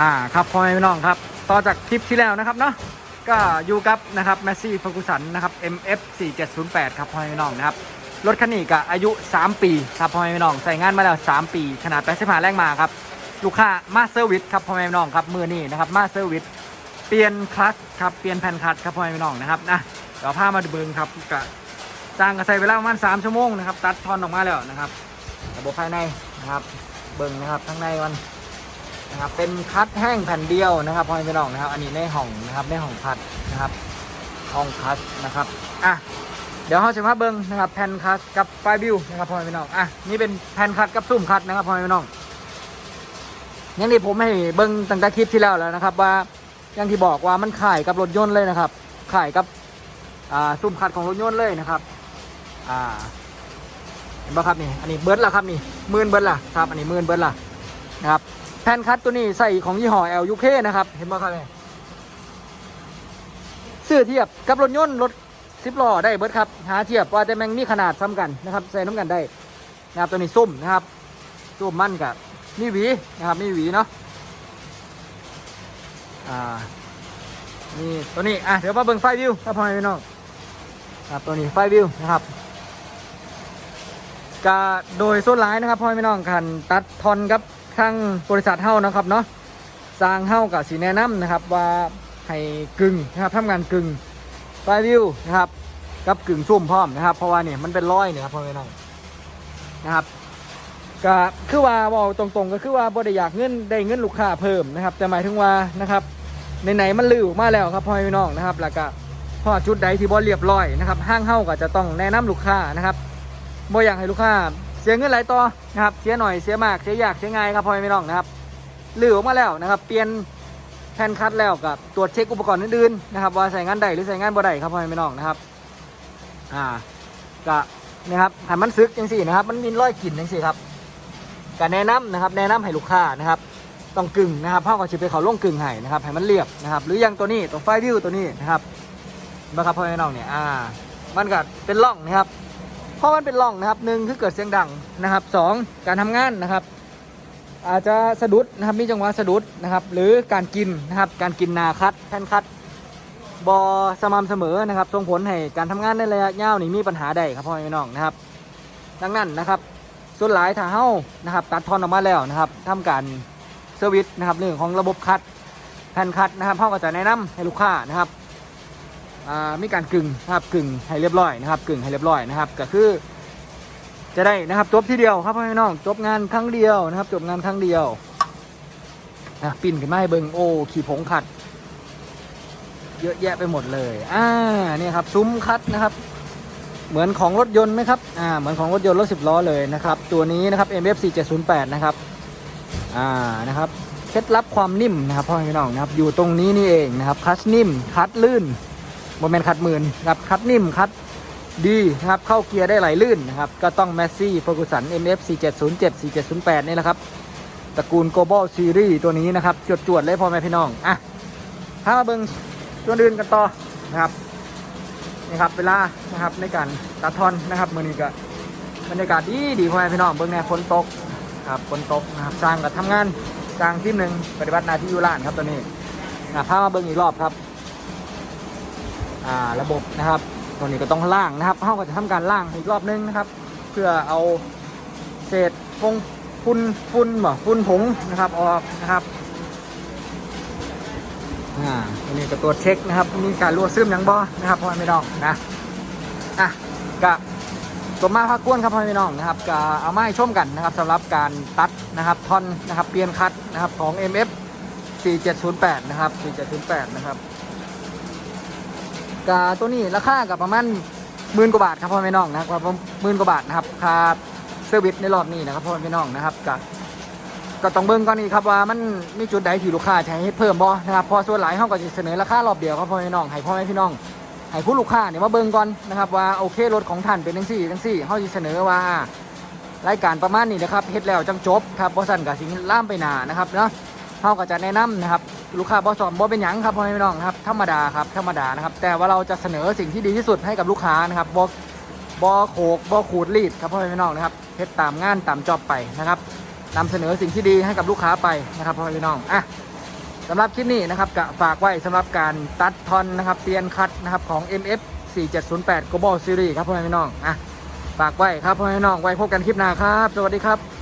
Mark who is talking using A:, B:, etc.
A: อ่าครับพ่อแม่พี่น้องครับ ต่อจากคลิปที่แล้วนะครับเนาะก็อยู่กับนะครับแมสซี่ฟอร์กูสันนะครับ MF 4708ครับพ่อแม่พี่น้องนะครับรถคันนี้ก็อายุ 3 ปีครับพ่อแม่พี่น้องใส่งานมาแล้ว 3 ปี ขนาด85แรงมาครับลูกค้ามาเซอร์วิสครับพ่อแม่พี่น้องครับมือนี้นะครับมาเซอร์วิสเปลี่ยนคลัตช์ครับเปลี่ยนแผ่นคลัตช์ครับพ่อแม่พี่น้องนะครับนะเดี๋ยวพามาดูเบิงครับก็จ้างก็ใส่เวลาประมาณ3ชั่วโมงนะครับตัดทอนออกมาแล้วนะครับระบบภายในนะครับเบิงนะครับข้างในมัน นะครับเป็นคัดแห้งแผ่นเดียวนะครับพ่อแม่พี่น้องนะครับ อันนี้ในห้องนะครับในห้องคัดนะครับห้องคัดนะครับอะเดี๋ยวเราจะมาเบิ้งนะครับแผ่นคัดกับไฟบิวนะครับพ่อแม่พี่น้องอะนี่เป็นแผ่นคัดกับซุ่มคัดนะครับพ่อแม่พี่น้องอย่างที่ผมให้เบิ้งตั้งแต่คลิปที่แล้วแล้วนะครับ ว่าอย่างที่บอกว่ามันขายกับรถยนต์เลยนะครับขายกับอ่าซุ่มคัดของรถยนต์เลยนะครับอ่าเห็นปะครับนี่อันนี้เบิร์ดละครับนี่หมื่นเบิร์ดละครับ อันนี้หมื่นเบิร์ดละนะครับ แผ่นคัดตัวนี้ใส่ของยี่ห้อ LUK นะครับ เห็นไหมครับเนี่ยเสื้อเทียบกับรถยนต์รถสิบล้อได้เบิร์ดครับ หาเทียบว่าแต่แม่งมีขนาดซ้ำกันนะครับ ใส่น้ำกันได้นะครับตัวนี้ซุ่มนะครับซุ่มมั่นกับมีหวีนะครับมีหวีเนาะอ่านี่ตัวนี้อะเดี๋ยวมาเบิ่งไฟวิวครับพ่อแม่พี่น้องครับตัวนี้ไฟวิวนะครับก็โดยส่วนร้ายนะครับพ่อแม่พี่น้องคันตัดทอนครับ ทางบริษัทเฮ้านะครับเนาะสร้างเฮ้ากับสีแนะนำนะครับว่าให้กึ่งนะครับทำงานกึ่งไฟวิวนะครับกับกึ่งซุ่มพร้อมนะครับ เพราะว่าเนี่ยมันเป็นร้อยเนี่ยครับพ่อแม่น้องนะครับก็คือว่าบอกตรงๆ ก็คือว่าบริอยากเงินได้เงินลูกค้าเพิ่มนะครับ แต่หมายถึงว่านะครับไหนๆมันลือออกมาแล้วครับพ่อแม่น้องนะครับ แล้วก็พอจุดใดที่บอเรียบร้อยนะครับห้างเฮ้าก็จะต้องแนะนำลูกค้านะครับบ่อยากให้ลูกค้า เสียเงินหลายต่อนะครับเสียหน่อยเสียมากเสียยากเสียง่ายครับพ่อแม่พี่น้องนะครับลือออกมาแล้วนะครับ เปลี่ยนแผ่นคัดแล้วกับตรวจเช็คอุปกรณ์อื่นๆนะครับ ว่าใส่งานใดหรือใส่งานบ่ได้ครับพ่อแม่พี่น้องนะครับอ่าก็นะครับให้มันซึกจังสี่นะครับ มันมีรอยกลิ่นจังสี่ครับก็แนะนำนะครับ แนะนำให้ลูกค้านะครับต้องกึ่งนะครับพ่อก็ชิไปเขาล่งกึ่งให้นะครับให้มันเรียบนะครับ หรือยังตัวนี้ตัวไฟวิวตัวนี้นะครับนะครับพ่อแม่น้องเนี่ยอ่ามันก็เป็นร่องนะครับ ราะมันเป็นร่องนะครับหนึ่งคือเกิดเสียงดังนะครับสองการทำงานนะครับ อาจจะสะดุดนะครับมีจังหวะสะดุดนะครับ หรือการกินนะครับการกินนาคัดแท่นคัดบอสม่ำเสมอนะครับส่งผลให้การทำงานในระยะยาวนี่มีปัญหาได้ครับพ่อแม่น้องนะครับ ดังนั้นนะครับ ส่วนหลายถ้าเฮ้านะครับตัดทอนออกมาแล้วนะครับทำการเซอร์วิสนะครับเรื่องของระบบคัดแผ่นคัดนะครับพ่อก็จะแนะนำให้ลูกค้านะครับ มีการกึ่งนะครับกึ่งให้เรียบร้อยนะครับกึ่งให้เรียบร้อยนะครับ ก็คือ จะได้นะครับจบทีเดียวครับพ่อพี่น้องจบงานครั้งเดียวนะครับ จบงานครั้งเดียวอะปิ่นขึ้นมาให้เบิงโอ้ขี่ผงขัด เยอะแยะไปหมดเลยอ่านี่ครับซุ้มคัดนะครับ เหมือนของรถยนต์ไหมครับอ่าเหมือนของรถยนต์รถสิบล้อเลยนะครับ ตัวนี้นะครับ MF 4708นะครับอ่านะครับเคล็ดลับความนิ่มนะครับพ่อพี่น้องนะครับ อยู่ตรงนี้นี่เองนะครับคัดนิ่มคัดลื่น โมเมนต์คัดหมื่นครับคัดนิ่มคัดดีนะครับเข้าเกียร์ได้ไหลลื่นนะครับก็ต้องแมสซี่โฟกุสัน MF 4707 4708 นี่แหละครับตระกูล Global Series ตัวนี้นะครับจวดๆเลยพ่อแม่พี่น้องอะถ้ามาเบิ่งตัวอื่นกันต่อนะครับนี่ครับเวลานะครับในการตัดทอนนะครับมือนี้ก็บรรยากาศดีดีพ่อแม่พี่น้องเบิ่งแน่ฝนตกครับฝนตกนะครับสร้างกับทำงานสร้างทีมหนึ่งปฏิบัติหน้าที่อยู่ร้านครับตัวนี้อะพามาเบิ่งอีกรอบครับ ระบบนะครับตัวนี้ก็ต้องล่างนะครับเขาก็จะทำการล่างอีกรอบนึงนะครับ เพื่อเอาเศษฟงฝุ่นฝุ่นบ่ฝุ่นผงนะครับออกนะครับอ่าตัวนี้ก็ตัวเช็คนะครับ มีการรั่วซึมยังบ่นะครับพ่อแม่น้องนะอะกะตัวมาพักก้วนครับพ่อแม่น้องนะครับก็เอามาให้ชมกันนะครับสำหรับการตัดนะครับท่อนนะครับเปลี่ยนคัดนะครับของ MF 4708 นะครับ 4708 นะครับ กาตัวนี้ราคากับประมาณหมื่นกว่าบาทครับพ่อแม่น้องนะครับหมื่นกว่าบาทนะครับค่าเซอร์วิสในรอบนี้นะครับพ่อแม่น้องนะครับก็ก็ต้องเบิ่งก่อนนี้ครับว่ามันมีจุดใดที่ลูกค้าใช้ให้เพิ่มบ่นะครับพอส่วนหลายเขาก็จะเสนอราคารอบเดียวครับพ่อแม่น้องให้พ่อแม่พี่น้องให้ผู้ลูกค้าเนี่ยมาเบิ่งก่อนนะครับว่าโอเครถของท่านเป็นจังซี่จังซี่เขาจะเสนอว่ารายการประมาณนี้นะครับเฮ็ดแล้วจังจบครับบ่สั่นกับสิล่ามไปหนานะครับเนาะเขาก็จะแนะนำนะครับ ลูกค้าบอสอนบอเป็นหยังครับพ่อแม่พี่น้องครับธรรมดาครับธรรมดานะครับ แต่ว่าเราจะเสนอสิ่งที่ดีที่สุดให้กับลูกค้านะครับบอบอโขกบอขูดรีดครับพ่อแม่พี่น้องนะครับเฮ็ดตามงานตามจอบไปนะครับนำเสนอสิ่งที่ดีให้กับลูกค้าไปนะครับพ่อแม่พี่น้องอะสำหรับคลิปนี้นะครับก็ฝากไว้สำหรับการตัดทอนนะครับเปลี่ยนคัดนะครับของ MF 4708 Global Series ครับพ่อแม่พี่น้องอะฝากไว้ครับพ่อแม่พี่น้องไว้พบกันคลิปหน้าครับ สวัสดีครับ